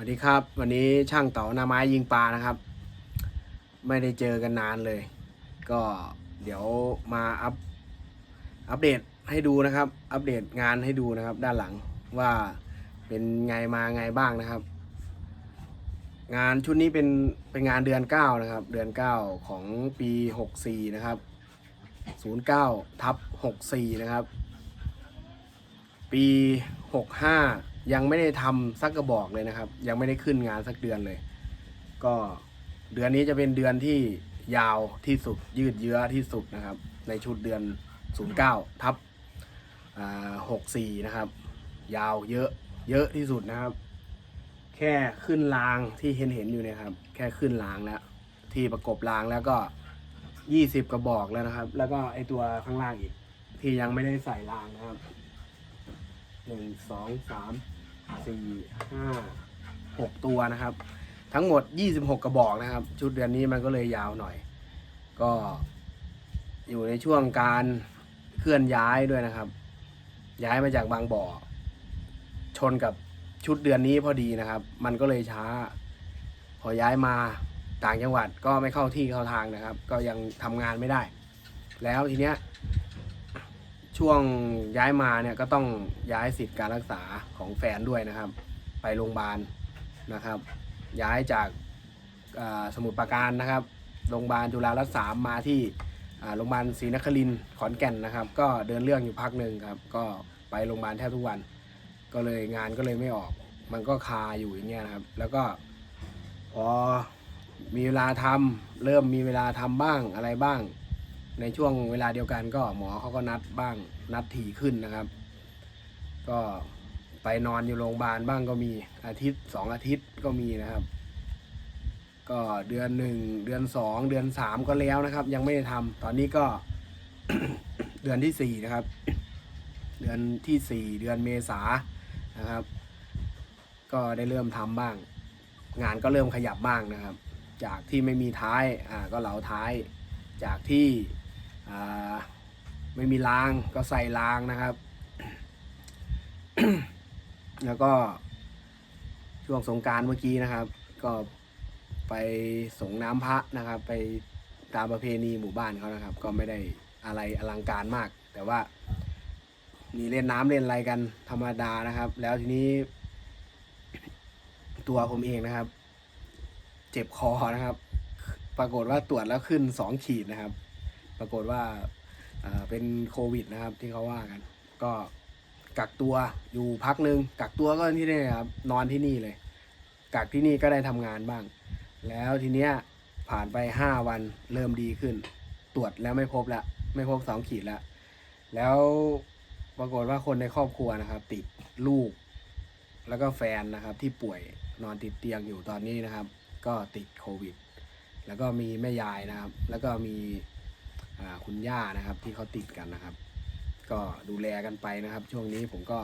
วัสดีครับ วันนี้ช่างเต๋าหน้าไม้ยิงปลานะครับ ไม่ได้เจอกันนานเลย ก็เดี๋ยวมาอัพอัปเดตให้ดูนะครับ อัปเดตงานให้ดูนะครับ ด้านหลังว่าเป็นไงมาไงบ้างนะครับ งานชุดนี้เป็นเป็นงานเดือนเก้านะครับ เดือนเก้าของปีหกสี่นะครับศูนย์เก้าทับหกสี่นะครับ ปีหกห้า ยังไม่ได้ทำสักกระบอกเลยนะครับ ยังไม่ได้ขึ้นงานสักเดือนเลย ก็เดือนนี้จะเป็นเดือนที่ยาวที่สุดยืดเยื้อที่สุดนะครับ ในชุดเดือน 09ทับหกสี่นะครับ ยาวเยอะเยอะที่สุดนะครับ แค่ขึ้นรางที่เห็นเห็นอยู่เนี่ยครับ แค่ขึ้นรางแล้วที่ประกบรางแล้วก็20กระบอกแล้วนะครับ แล้วก็ไอตัวข้างล่างอีก ที่ยังไม่ได้ใส่รางนะครับหนึ่งสองสาม สี่ห้าหกตัวนะครับ ทั้งหมด 26 กระบอกนะครับ ชุดเดือนนี้มันก็เลยยาวหน่อย ก็อยู่ในช่วงการเคลื่อนย้ายด้วยนะครับ ย้ายมาจากบางบ่อ ชนกับชุดเดือนนี้พอดีนะครับ มันก็เลยช้า พอย้ายมาต่างจังหวัดก็ไม่เข้าที่เข้าทางนะครับ ก็ยังทำงานไม่ได้ แล้วทีเนี้ย ช่วงย้ายมาเนี่ยก็ต้องย้ายสิทธิ์การรักษาของแฟนด้วยนะครับ ไปโรงพยาบาลนะครับ ย้ายจากสมุทรปราการนะครับโรงพยาบาลจุฬารัตน์สามมาที่โรงพยาบาลศรีนครินทร์ขอนแก่นนะครับ ก็เดินเรื่องอยู่พักหนึ่งครับก็ไปโรงพยาบาลแทบทุกวัน ก็เลยงานก็เลยไม่ออก มันก็คาอยู่อย่างเงี้ยนะครับ แล้วก็พอมีเวลาทำเริ่มมีเวลาทำบ้างอะไรบ้าง ในช่วงเวลาเดียวกันก็หมอเขาก็นัดบ้างนัดถี่ขึ้นนะครับ ก็ไปนอนอยู่โรงพยาบาลบ้างก็มีอาทิตย์สองอาทิตย์ก็มีนะครับ ก็เดือนหนึ่งเดือนสองเดือนสามก็แล้วนะครับ ยังไม่ได้ทำตอนนี้ก็เดือนที่สี่นะครับ เดือนที่สี่เดือนเมษานะครับ ก็ได้เริ่มทำบ้าง งานก็เริ่มขยับบ้างนะครับ จากที่ไม่มีท้ายอ่าก็เหลาท้ายจากที่ ไม่มีรางก็ใส่รางนะครับ แล้วก็ช่วงสงการเมื่อกี้นะครับ ก็ไปส่งน้ำพระนะครับ ไปตามประเพณีหมู่บ้านเขานะครับ ก็ไม่ได้อะไรอลังการมาก แต่ว่ามีเล่นน้ำเล่นอะไรกันธรรมดานะครับ แล้วทีนี้ตัวผมเองนะครับ เจ็บคอนะครับ ปรากฏว่าตรวจแล้วขึ้นสองขีดนะครับ ปรากฏว่าเป็นโควิดนะครับที่เขาว่ากัน ก็กักตัวอยู่พักหนึ่งกักตัวก็ที่นี่ครับนอนที่นี่เลย กักที่นี่ก็ได้ทำงานบ้าง แล้วทีเนี้ยผ่านไปห้าวันเริ่มดีขึ้น ตรวจแล้วไม่พบละไม่พบสองขีดแล้วแล้วปรากฏว่าคนในครอบครัวนะครับ ติดลูก แล้วก็แฟนนะครับที่ป่วยนอนติดเตียงอยู่ตอนนี้นะครับ ก็ติดโควิด แล้วก็มีแม่ยายนะครับ แล้วก็มี คุณย่านะครับ ที่เขาติดกันนะครับ ก็ดูแลกันไปนะครับ ช่วงนี้ผมก็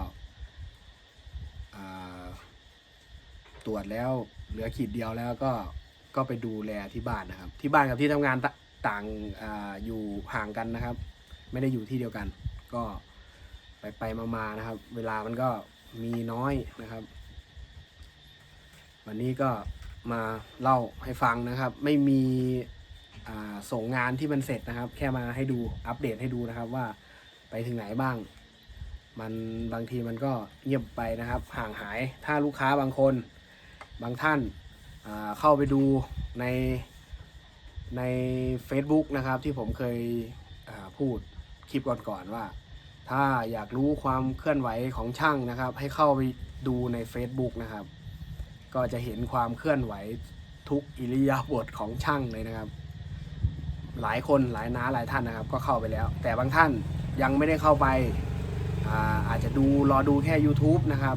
ตรวจแล้วเหลือขีดเดียวแล้วก็ก็ไปดูแลที่บ้านนะครับ ที่บ้านกับที่ทำงานตต่างออยู่ห่างกันนะครับ ไม่ได้อยู่ที่เดียวกัน ก็ไปไปมามาๆนะครับ เวลามันก็มีน้อยนะครับ วันนี้ก็มาเล่าให้ฟังนะครับ ไม่มี ส่งงานที่มันเสร็จนะครับ แค่มาให้ดูอัปเดตให้ดูนะครับว่าไปถึงไหนบ้าง มันบางทีมันก็เงียบไปนะครับ ห่างหายถ้าลูกค้าบางคน บางท่านาเข้าไปดูในใน Facebook นะครับที่ผมเคยพูดคลิปก่อนๆว่า ถ้าอยากรู้ความเคลื่อนไหวของช่างนะครับ ให้เข้าไปดูใน Facebook นะครับ ก็จะเห็นความเคลื่อนไหวทุกอิริยาบถของช่างเลยนะครับ หลายคนหลายน้าหลายท่านนะครับ ก็เข้าไปแล้ว แต่บางท่านยังไม่ได้เข้าไปอาอาจจะดูรอดูแค่ YouTube นะครับ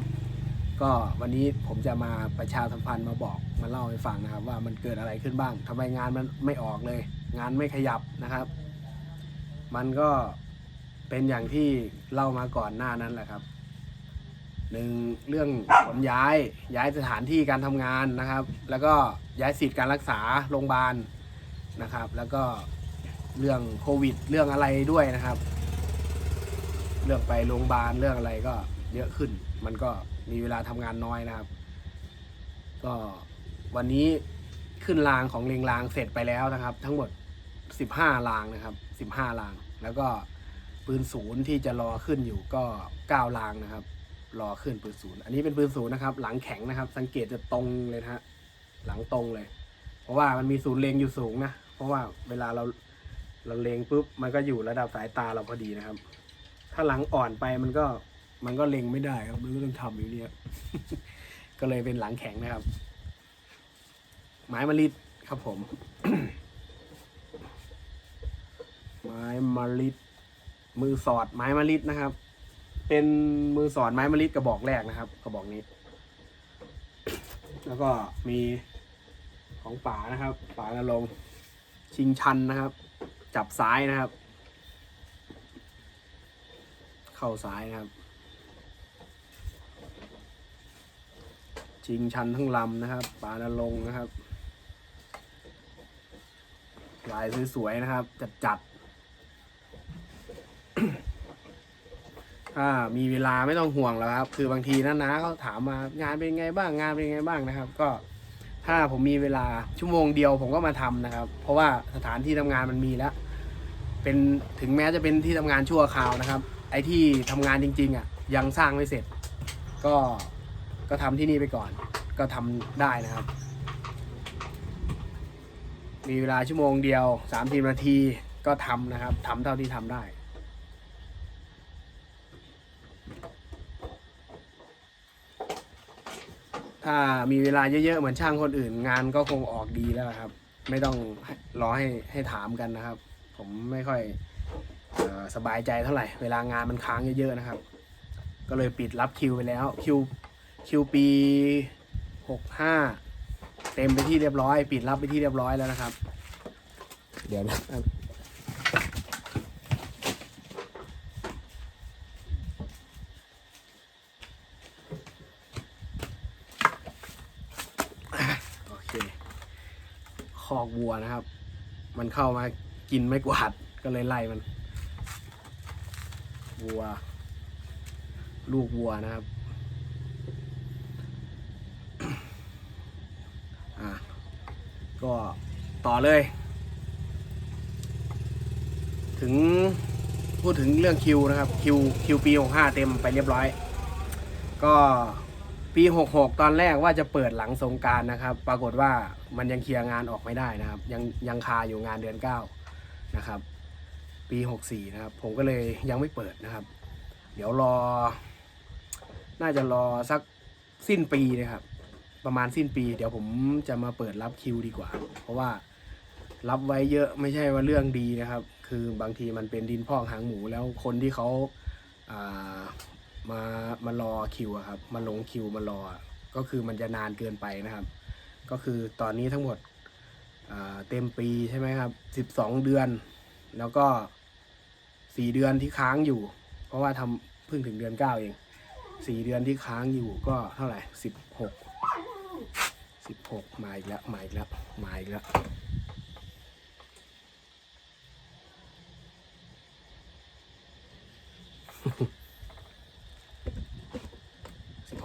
ก็วันนี้ผมจะมาประชาสัมพันธ์มาบอกมาเล่าให้ฟังนะครับ ว่ามันเกิดอะไรขึ้นบ้างทำไมงานมันไม่ออกเลย งานไม่ขยับนะครับ มันก็เป็นอย่างที่เล่ามาก่อนหน้านั้นแหละครับหนึ่งเรื่องขนย้ายย้ายสถานที่การทำงานนะครับ แล้วก็ย้ายสิทธิ์การรักษาโรงพยาบาล นะครับ แล้วก็เรื่องโควิด เรื่องอะไรด้วยนะครับ เรื่องไปโรงพยาบาลเรื่องอะไรก็เยอะขึ้น มันก็มีเวลาทำงานน้อยนะครับ ก็วันนี้ขึ้นรางของเลงรางเสร็จไปแล้วนะครับ ทั้งหมด 15รางนะครับ15ราง แล้วก็ปืนศูนย์ที่จะรอขึ้นอยู่ก็9รางนะครับ รอขึ้นปืนศูนย์อันนี้เป็นปืนศูนย์นะครับ หลังแข็งนะครับ สังเกตจะตรงเลยนะฮะหลังตรงเลย เพราะว่ามันมีศูนย์เลงอยู่สูงนะ เพราะว่าเวลาเราเราเลงปุ๊บมันก็อยู่ระดับสายตาเราพอดีนะครับ ถ้าหลังอ่อนไปมันก็มันก็เลงไม่ได้ครับมันก็ต้องทำอยู่เนี่ยก็เลยเป็นหลังแข็งนะครับ ไม้มะลิดครับผม ไม้มะลิดมือสอดไม้มะลิดนะครับ เป็นมือสอดไม้มะลิดกระบอกแรกนะครับกระบอกนี้ แล้วก็มีของป๋านะครับป๋านรงค์ ชิงชันนะครับ จับซ้ายนะครับ เข้าซ้ายนะครับ ชิงชันทั้งลำนะครับปานรงนะครับ ลายสวยๆนะครับ จัดจัดๆถ้ามีเวลาไม่ต้องห่วงแล้วครับ คือบางทีนะนะเขาถามมางานเป็นไงบ้างงานเป็นไงบ้างนะครับ ก็ ถ้าผมมีเวลาชั่วโมงเดียวผมก็มาทำนะครับ เพราะว่าสถานที่ทำงานมันมีแล้ว เป็นถึงแม้จะเป็นที่ทำงานชั่วคราวนะครับ ไอ้ที่ทำงานจริง ๆอะยังสร้างไม่เสร็จ ก็ก็ทำที่นี่ไปก่อน ก็ทำได้นะครับ มีเวลาชั่วโมงเดียวสามสนาทีก็ทำนะครับทำเท่าที่ทำได้ ถ้ามีเวลาเยอะๆเหมือนช่างคนอื่น งานก็คงออกดีแล้วครับ ไม่ต้องรอให้ให้ถามกันนะครับ ผมไม่ค่อยออสบายใจเท่าไหร่ เวลางานมันค้างเยอะๆนะครับ ก็เลยปิดรับคิวไปแล้วคิวคิวปีหกห้าเต็มไปที่เรียบร้อย ปิดรับไปที่เรียบร้อยแล้วนะครับ เดี๋ยวนะครับ โอเค คอก วัวนะครับ มันเข้ามากินไม่กวาดก็เลยไล่มันวัว ลูกวัวนะครับอะก็ต่อเลย ถึงพูดถึงเรื่องคิวนะครับคิวคิวปีหกห้าเต็มไปเรียบร้อย ก็ ปีหกหกตอนแรกว่าจะเปิดหลังสงการนะครับ ปรากฏว่ามันยังเคลียร์งานออกไม่ได้นะครับ ยังยังคาอยู่งานเดือนเก้านะครับ ปีหกสี่นะครับ ผมก็เลยยังไม่เปิดนะครับ เดี๋ยวรอ น่าจะรอสักสิ้นปีนะครับ ประมาณสิ้นปี เดี๋ยวผมจะมาเปิดรับคิวดีกว่า เพราะว่ารับไว้เยอะไม่ใช่ว่าเรื่องดีนะครับ คือบางทีมันเป็นดินพอกหางหมูแล้วคนที่เขา มามารอคิวครับมาลงคิวมารอ ก็คือมันจะนานเกินไปนะครับ ก็คือตอนนี้ทั้งหมดเต็มปีใช่ไหมครับสิบสองเดือน แล้วก็สี่เดือนที่ค้างอยู่ เพราะว่าทำเพิ่งถึงเดือนเก้าเองสี่เดือนที่ค้างอยู่ก็เท่าไหร่สิบหกสิบหกมาอีกแล้วมาอีกแล้วมาอีกแล้ว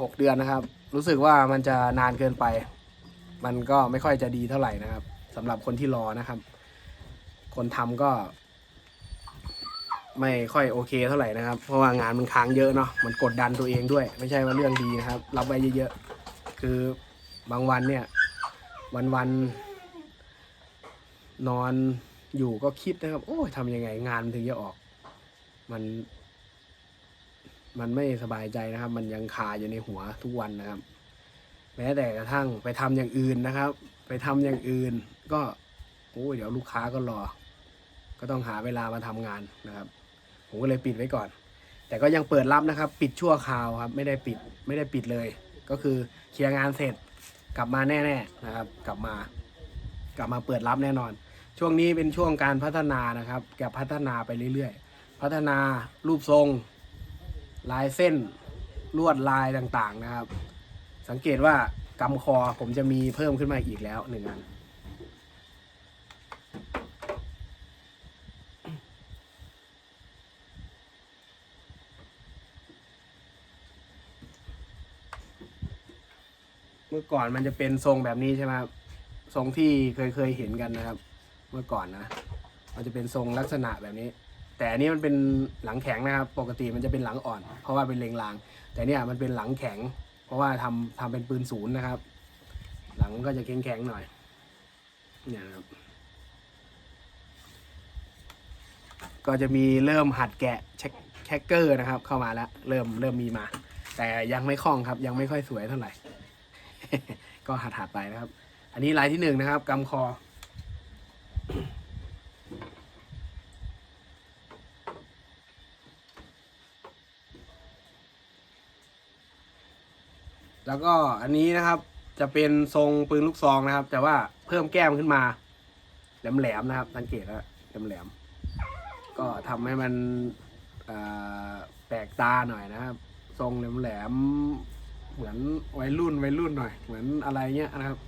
หกเดือนนะครับ รู้สึกว่ามันจะนานเกินไป มันก็ไม่ค่อยจะดีเท่าไหร่นะครับสำหรับคนที่รอนะครับ คนทำก็ ไม่ค่อยโอเคเท่าไหร่นะครับ เพราะว่างานมันค้างเยอะเนาะมันกดดันตัวเองด้วย ไม่ใช่ว่าเรื่องดีนะครับ รับไว้เยอะๆคือบางวันเนี่ย วันวันๆนอนอยู่ก็คิดนะครับ โอ้ยทำยังไงงานมันถึงจะออก มัน มันไม่สบายใจนะครับ มันยังคาอยู่ในหัวทุกวันนะครับ แม้แต่กระทั่งไปทำอย่างอื่นนะครับ ไปทำอย่างอื่น ก็โอ้เดี๋ยวลูกค้าก็รอ ก็ต้องหาเวลามาทำงานนะครับ ผมก็เลยปิดไว้ก่อน แต่ก็ยังเปิดรับนะครับ ปิดชั่วคราวครับ ไม่ได้ปิดไม่ได้ปิดเลย ก็คือเคลียร์งานเสร็จกลับมาแน่ๆนะครับ กลับมา กลับมาเปิดรับแน่นอน ช่วงนี้เป็นช่วงการพัฒนานะครับแกพัฒนาไปเรื่อยๆ พัฒนารูปทรง ลายเส้นลวดลายต่างๆนะครับ สังเกตว่ากำคอผมจะมีเพิ่มขึ้นมาอีกแล้วหนึ่งอันนมื่อก่อนมันจะเป็นทรงแบบนี้ใช่ไหมครับทรงที่เคยเคยเห็นกันนะครับ เมื่อก่อนนะ มันจะเป็นทรงลักษณะแบบนี้ แต่อันนี้มันเป็นหลังแข็งนะครับ ปกติมันจะเป็นหลังอ่อน เพราะว่าเป็นเลงราง แต่เนี่ยมันเป็นหลังแข็ง เพราะว่าทำทำเป็นปืนศูนย์นะครับ หลังก็จะแข็งแข็งๆหน่อยเนี่ยครับ ก็จะมีเริ่มหัดแกะเช็คแคคเกอร์นะครับ เข้ามาแล้ว เริ่มเริ่มมีมา แต่ยังไม่คล่องครับ ยังไม่ค่อยสวยเท่าไหร่ ก็หัดหัดไปนะครับ อันนี้ลายที่หนึ่งนะครับกำคอ แล้วก็อันนี้นะครับจะเป็นทรงปืนลูกซองนะครับ แต่ว่าเพิ่มแก้มขึ้นมา แหลมๆนะครับ สังเกตแล้วแหลมๆก็ทำให้มันแปลกตาหน่อยนะครับ ทรงแหลมๆเหมือนวัยรุ่นวัยรุ่นหน่อย เหมือนอะไรเงี้ยนะครับ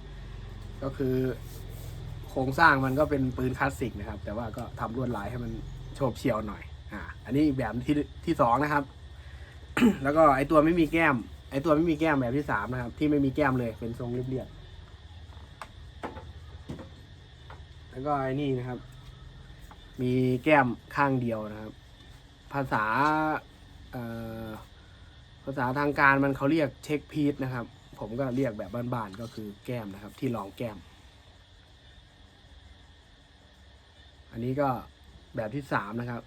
ก็คือโครงสร้างมันก็เป็นปืนคลาสสิกนะครับ แต่ว่าก็ทำลวดลายให้มันโฉบเฉี่ยวหน่อยอ่าอันนี้แบบที่ที่สองนะครับ แล้วก็ไอตัวไม่มีแก้ม ไอตัวไม่มีแก้มแบบที่สามนะครับ ที่ไม่มีแก้มเลยเป็นทรงเรียบๆแล้วก็ไอ้นี่นะครับ มีแก้มข้างเดียวนะครับ ภาษาภาษาทางการมันเขาเรียกเช็คพีทนะครับ ผมก็เรียกแบบบ้านๆก็คือแก้มนะครับ ที่รองแก้ม อันนี้ก็แบบที่สามนะครับ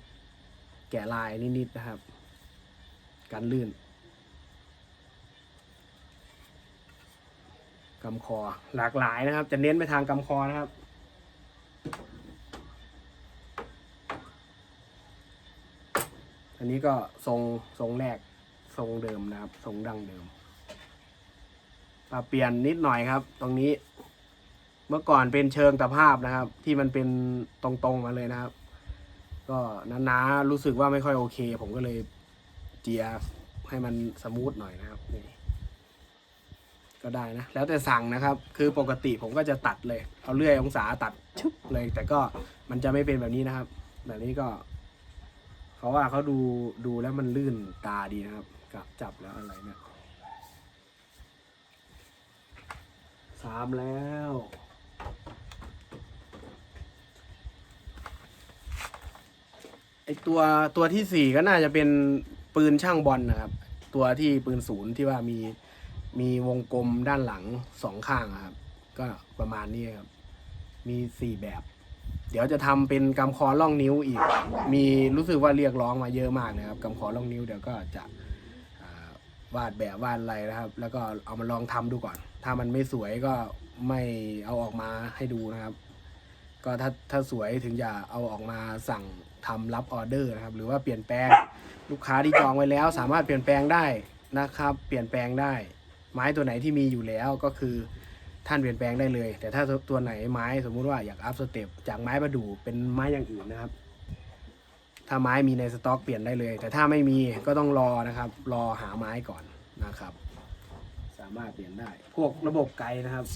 แกะลายนิดๆนะครับ กันลื่น กำคอหลากหลายนะครับ จะเน้นไปทางกำคอนะครับ อันนี้ก็ทรงทรงแรกทรงเดิมนะครับ ทรงดั้งเดิมปรับเปลี่ยนนิดหน่อยครับ ตรงนี้ เมื่อก่อนเป็นเชิงตะภาพนะครับ ที่มันเป็นตรงๆมาเลยนะครับ ก็นาๆรู้สึกว่าไม่ค่อยโอเค ผมก็เลยเจียให้มันสมูทหน่อยนะครับนี่ ก็ได้นะ แล้วแต่สั่งนะครับ คือปกติผมก็จะตัดเลย เอาเลื่อยองศาตัดชึบเลย แต่ก็มันจะไม่เป็นแบบนี้นะครับ แบบนี้ก็ เขาว่าเขาดูดูแล้วมันลื่นตาดีนะครับกับจับแล้วอะไรเนี่ยสามแล้วไอตัวตัวที่สี่ก็น่าจะเป็นปืนช่างบอลนะครับ ตัวที่ปืนศูนย์ที่ว่ามี มีวงกลมด้านหลังสองข้างครับ ก็ประมาณนี้ครับ มีสี่แบบ เดี๋ยวจะทำเป็นกำคอล่องนิ้วอีก มีรู้สึกว่าเรียกร้องมาเยอะมากนะครับกำคอล่องนิ้วเดี๋ยวก็จะวาดแบบวาดอะไรนะครับ แล้วก็เอามาลองทำดูก่อน ถ้ามันไม่สวยก็ไม่เอาออกมาให้ดูนะครับ ก็ถ้าถ้าสวยถึงจะเอาออกมาสั่งทำรับออเดอร์นะครับ หรือว่าเปลี่ยนแปลงลูกค้าที่จองไว้แล้ว สามารถเปลี่ยนแปลงได้นะครับ เปลี่ยนแปลงได้ ไม้ตัวไหนที่มีอยู่แล้วก็คือท่านเปลี่ยนแปลงได้เลย แต่ถ้าตัวไหนไม้สมมุติว่าอยากอัพสเต็ปจากไม้ประดู่เป็นไม้อย่างอื่นนะครับ ถ้าไม้มีในสต็อกเปลี่ยนได้เลย แต่ถ้าไม่มีก็ต้องรอนะครับ รอหาไม้ก่อนนะครับ สามารถเปลี่ยนได้ พวกระบบไกลนะครับ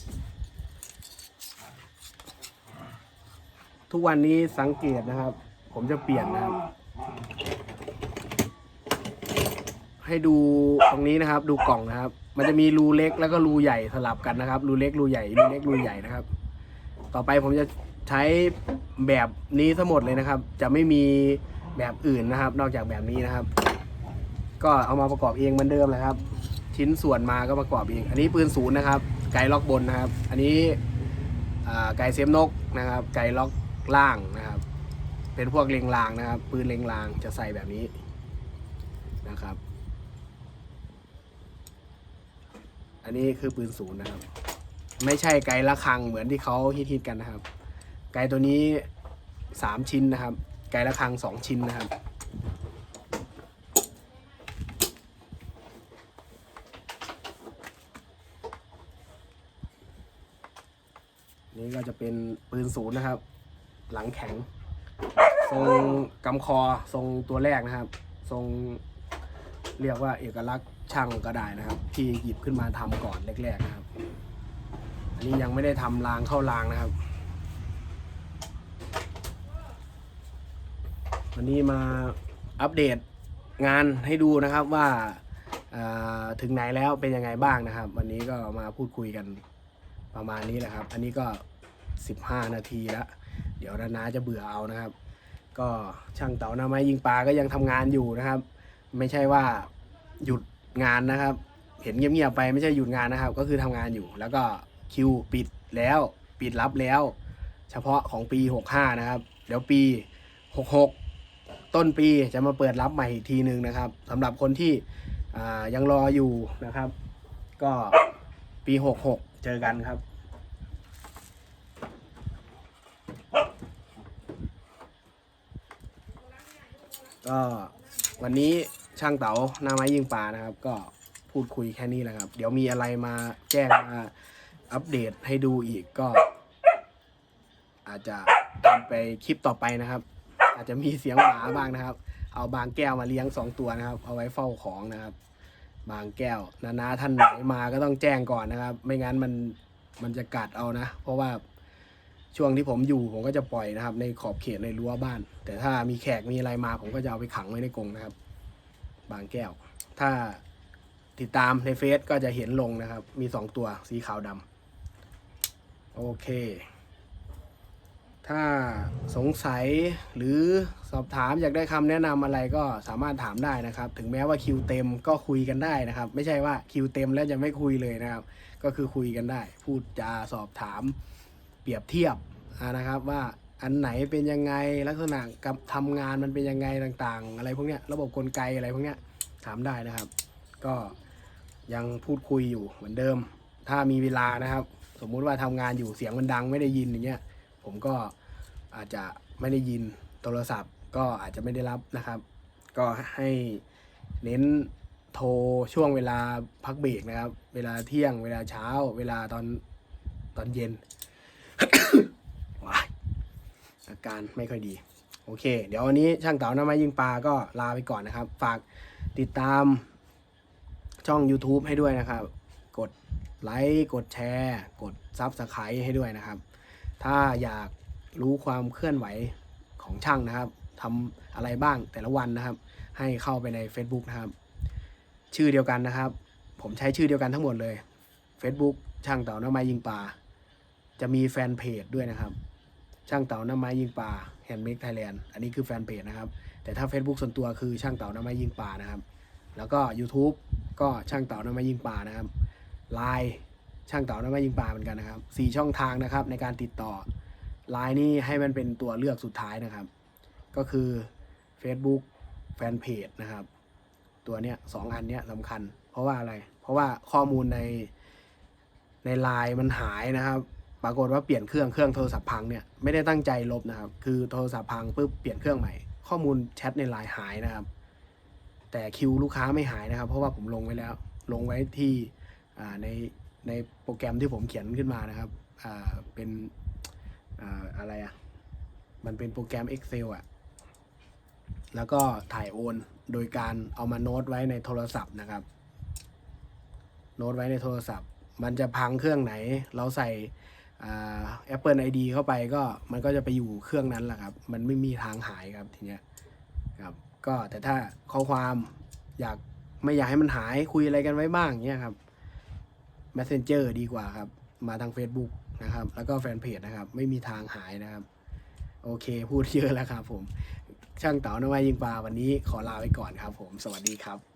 ทุกวันนี้สังเกตนะครับ ผมจะเปลี่ยนนะครับ ให้ดูตรงนี้นะครับ ดูกล่องนะครับ มันจะมีรูเล็กแล้วก็รูใหญ่สลับกันนะครับ รูเล็กรูใหญ่รูเล็กรูใหญ่นะครับ ต่อไปผมจะใช้แบบนี้ทั้งหมดเลยนะครับ จะไม่มีแบบอื่นนะครับ นอกจากแบบนี้นะครับ ก็เอามาประกอบเองเหมือนเดิมเลยครับ ชิ้นส่วนมาก็ประกอบเอง อันนี้ปืนศูนย์นะครับ ไกล็อกบนนะครับ อันนี้ไกเซฟนกนะครับ ไกล็อกล่างนะครับ เป็นพวกเลงรางนะครับ ปืนเลงรางจะใส่แบบนี้นะครับ อันนี้คือปืนศูนย์นะครับ ไม่ใช่ไกละคังเหมือนที่เขาฮิตๆกันนะครับ ไกตัวนี้สามชิ้นนะครับ ไกละคังสองชิ้นนะครับ นี่ก็จะเป็นปืนศูนย์นะครับ หลังแข็ง ทรงกำคอทรงตัวแรกนะครับ ทรงเรียกว่าเอกลักษณ์ ช่างก็ได้นะครับ ที่หยิบขึ้นมาทำก่อนแรกๆนะครับ อันนี้ยังไม่ได้ทำรางเข้ารางนะครับ วันนี้มาอัปเดตงานให้ดูนะครับว่าาถึงไหนแล้วเป็นยังไงบ้างนะครับ วันนี้ก็มาพูดคุยกันประมาณนี้แหละครับ อันนี้ก็ 15 นาทีแล้ว เดี๋ยวนาๆจะเบื่อเอานะครับ ก็ช่างเต่าหน้าไม้ยิงปลาก็ยังทำงานอยู่นะครับ ไม่ใช่ว่าหยุด งานนะครับ เห็นเงียบๆไปไม่ใช่หยุดงานนะครับ ก็คือทำงานอยู่ แล้วก็คิวปิดแล้วปิดรับแล้ว เฉพาะของปี 65 นะครับ เดี๋ยวปี 66 ต้นปีจะมาเปิดรับใหม่อีกทีหนึ่งนะครับสำหรับคนที่ยังรออยู่นะครับ ก็ปี 66 เจอกันครับก็วันนี้ ช่างเต๋าหน้าไม้ยิงปลานะครับ ก็พูดคุยแค่นี้แหละครับ เดี๋ยวมีอะไรมาแจ้งมาอัปเดตให้ดูอีกก็ อาจจะทำไปคลิปต่อไปนะครับ อาจจะมีเสียงหมาบ้างนะครับ เอาบางแก้วมาเลี้ยงสองตัวนะครับ เอาไว้เฝ้าของนะครับ บางแก้วนานาท่านไหนมาก็ต้องแจ้งก่อนนะครับ ไม่งั้นมันมันจะกัดเอานะ เพราะว่าช่วงที่ผมอยู่ผมก็จะปล่อยนะครับ ในขอบเขตในรั้วบ้าน แต่ถ้ามีแขกมีอะไรมาผมก็จะเอาไปขังไว้ในกรงนะครับ บางแก้ว ถ้าติดตามในเฟซก็จะเห็นลงนะครับ มีสองตัวสีขาวดำโอเค ถ้าสงสัยหรือสอบถามอยากได้คำแนะนำอะไรก็สามารถถามได้นะครับ ถึงแม้ว่าคิวเต็มก็คุยกันได้นะครับ ไม่ใช่ว่าคิวเต็มแล้วจะไม่คุยเลยนะครับ ก็คือคุยกันได้ พูดจาสอบถามเปรียบเทียบนะครับว่า อันไหนเป็นยังไงลักษณะกับทำงานมันเป็นยังไงต่างๆ อะไรพวกเนี้ยระบบกลไกอะไรพวกเนี้ยถามได้นะครับ ก็ยังพูดคุยอยู่เหมือนเดิม ถ้ามีเวลานะครับ สมมุติว่าทำงานอยู่เสียงมันดังไม่ได้ยินอย่างเงี้ยผมก็อาจจะไม่ได้ยินโทรศัพท์ ก็อาจจะไม่ได้รับนะครับ ก็ให้เน้นโทรช่วงเวลาพักเบรกนะครับ เวลาเที่ยง เวลาเช้า เวลาตอนตอนเย็น อาการไม่ค่อยดี โอเค เดี๋ยววันนี้ช่างเต๋าหน้าไม้ยิงปลาก็ลาไปก่อนนะครับ ฝากติดตามช่อง YouTube ให้ด้วยนะครับ กดไลค์กดแชร์ กดซับสไครต์ให้ด้วยนะครับ ถ้าอยากรู้ความเคลื่อนไหวของช่างนะครับทำอะไรบ้างแต่ละวันนะครับ ให้เข้าไปใน Facebook นะครับ ชื่อเดียวกันนะครับ ผมใช้ชื่อเดียวกันทั้งหมดเลย Facebook ช่างเต่าหน้าไม้ยิงปลาจะมีแฟนเพจด้วยนะครับ ช่างเต่าหน้าไม้ยิงปลาแฮนด์เมดไทยแลนด์อันนี้คือแฟนเพจนะครับ แต่ถ้า Facebook ส่วนตัวคือช่างเต่าหน้าไม้ยิงปลานะครับ แล้วก็ YouTube ก็ช่างเต่าหน้าไม้ยิงปลานะครับไลน์ช่างเต่าหน้าไม้ยิงปลาเหมือนกันนะครับสี่ช่องทางนะครับในการติดต่อไลน์นี่ให้มันเป็นตัวเลือกสุดท้ายนะครับ ก็คือ Facebook แฟนเพจนะครับ ตัวเนี้ยสองอันเนี้ยสำคัญ เพราะว่าอะไร เพราะว่าข้อมูลในในไลน์มันหายนะครับ ปรากฏว่าเปลี่ยนเครื่องเครื่องโทรศัพท์พังเนี่ยไม่ได้ตั้งใจลบนะครับ คือโทรศัพท์พังปุ๊บเปลี่ยนเครื่องใหม่ ข้อมูลแชทในไลน์หายนะครับ แต่คิวลูกค้าไม่หายนะครับ เพราะว่าผมลงไว้แล้ว ลงไว้ที่ในในโปรแกรมที่ผมเขียนขึ้นมานะครับเป็นออะไรอะมันเป็นโปรแกรม Excel อะแล้วก็ถ่ายโอนโดยการเอามาโน้ตไว้ในโทรศัพท์นะครับ โน้ตไว้ในโทรศัพท์ มันจะพังเครื่องไหน เราใส่ Apple ID เข้าไปก็มันก็จะไปอยู่เครื่องนั้นแหละครับ มันไม่มีทางหายครับทีเนี้ยครับก็แต่ถ้าข้อความอยากไม่อยากให้มันหายคุยอะไรกันไว้บ้างเนี้ยครับ Messenger ดีกว่าครับ มาทาง Facebook นะครับ แล้วก็แฟนเพจนะครับ ไม่มีทางหายนะครับ โอเคพูดเยอะแล้วครับผม ช่างเต๋านวัยยิงปลาวันนี้ขอลาไปก่อนครับผม สวัสดีครับ